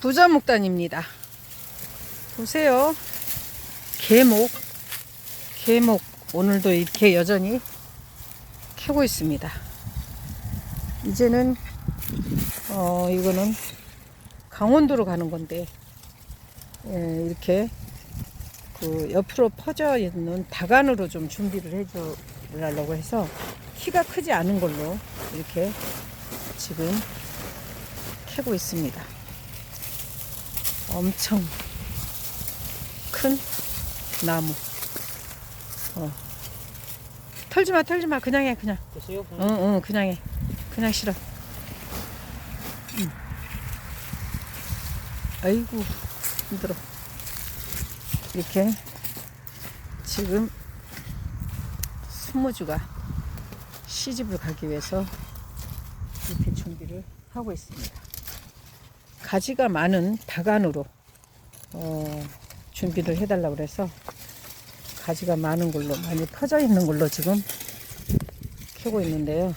부자 목단입니다. 보세요. 개목, 개목 오늘도 이렇게 여전히 캐고 있습니다. 이제는 어 이거는 강원도로 가는 건데 예, 이렇게 그 옆으로 퍼져 있는 다간으로 좀 준비를 해주려고 해서 키가 크지 않은 걸로 이렇게 지금 캐고 있습니다. 엄청 큰 나무. 어. 털지 마, 털지 마. 그냥 해, 그냥. 됐어요? 응, 응, 그냥 해. 그냥 싫어. 응. 아이고, 힘들어. 이렇게 지금 순무주가 시집을 가기 위해서 이렇게 준비를 하고 있습니다. 가지가 많은 다간으로 어, 준비를 해달라고 그래서 가지가 많은 걸로 많이 퍼져 있는 걸로 지금 캐고 있는데요.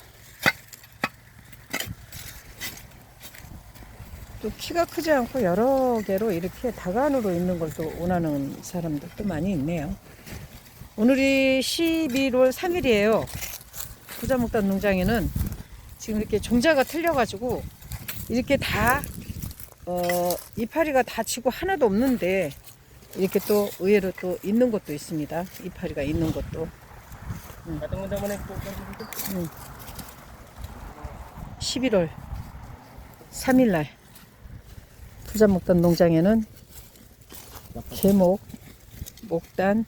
또 키가 크지 않고 여러 개로 이렇게 다간으로 있는 걸 또 원하는 사람들도 많이 있네요. 오늘이 11월 3일이에요. 부자목단 농장에는 지금 이렇게 종자가 틀려가지고 이렇게 다 어, 이파리가 다 치고 하나도 없는데 이렇게 또 의외로 또 있는 것도 있습니다. 이파리가 있는 것도. Dito. 11월 3일날 부자 목단 농장에는 개목, 목단을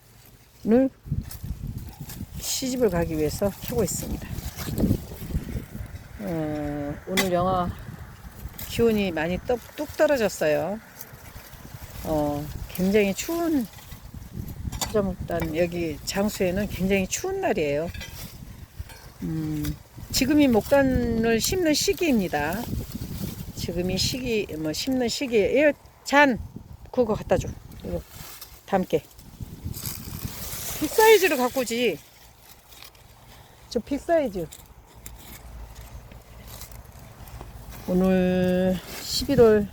시집을 가기 위해서 캐고 있습니다. 어, 오늘 영하 기온이 많이 뚝, 뚝 떨어졌어요. 어, 굉장히 추운 부자목단 여기 장수에는 굉장히 추운 날이에요. 음, 지금이 목단을 심는 시기입니다. 지금이 시기 뭐 심는 시기에 잔 그거 갖다 줘. 이거 담게. 빅 사이즈로 오지. 저 빅 사이즈. 오늘 11월.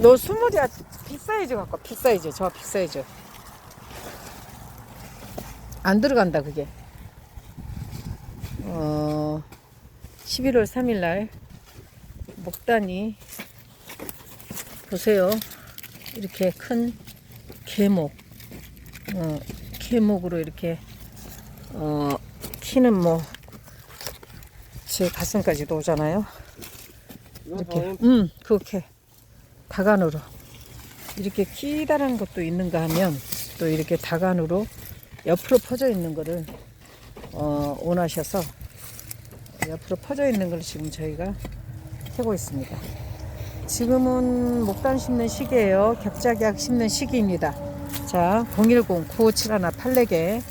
너 스무디야. 빅 사이즈 갖고 와, 빅 사이즈. 저 빅 사이즈. 안 들어간다 그게. 어 11월 3일 날 목단이 보세요. 이렇게 큰 개목. 어, 개목으로 이렇게 어 키는 뭐 제 가슴까지도 오잖아요 이렇게 음 그렇게 다간으로 이렇게 키다란 것도 있는가 하면 또 이렇게 다간으로 옆으로 퍼져 있는 거를 어, 원하셔서 옆으로 퍼져 있는 걸 지금 저희가 캐고 있습니다. 지금은 목단 심는 시기예요. 격작약 심는 시기입니다. 자, 010-9571-84개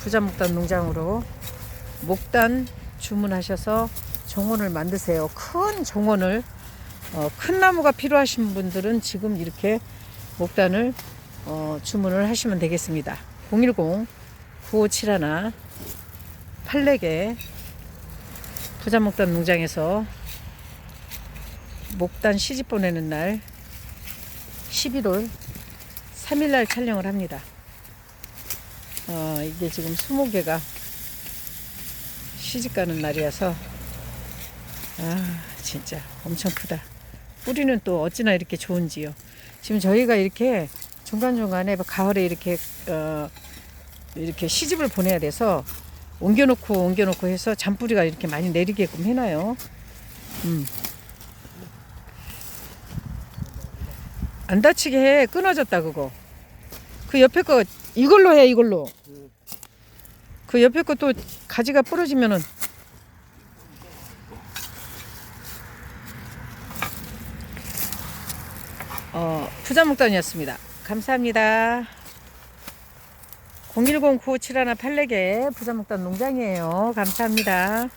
부자목단 농장으로 목단 주문하셔서 종원을 만드세요. 큰 종원을 어, 큰 나무가 필요하신 분들은 지금 이렇게 목단을 어, 주문을 하시면 되겠습니다. 010-9571 팔레개 부자목단 농장에서 목단 시집 보내는 날 11월 3일 날 촬영을 합니다. 어, 이게 지금 20개가 시집 가는 날이어서 아 진짜 엄청 크다. 뿌리는 또 어찌나 이렇게 좋은지요. 지금 저희가 이렇게 중간중간에 뭐 가을에 이렇게 어, 이렇게 시집을 보내야 돼서 옮겨놓고 옮겨놓고 해서 잔뿌리가 이렇게 많이 내리게끔 해놔요. 음. 안 다치게 해. 끊어졌다 그거. 그 옆에 거 이걸로 해 이걸로. 그 옆에 거 또 가지가 부러지면은 어, 부자목단이었습니다. 감사합니다. 010-9571-84개 부자목단 농장이에요. 감사합니다.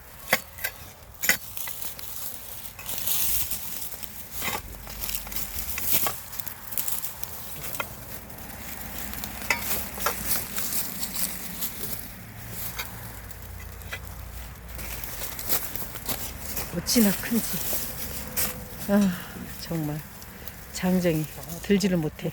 어찌나 큰지. 아, 정말 장정이 들지를 못해.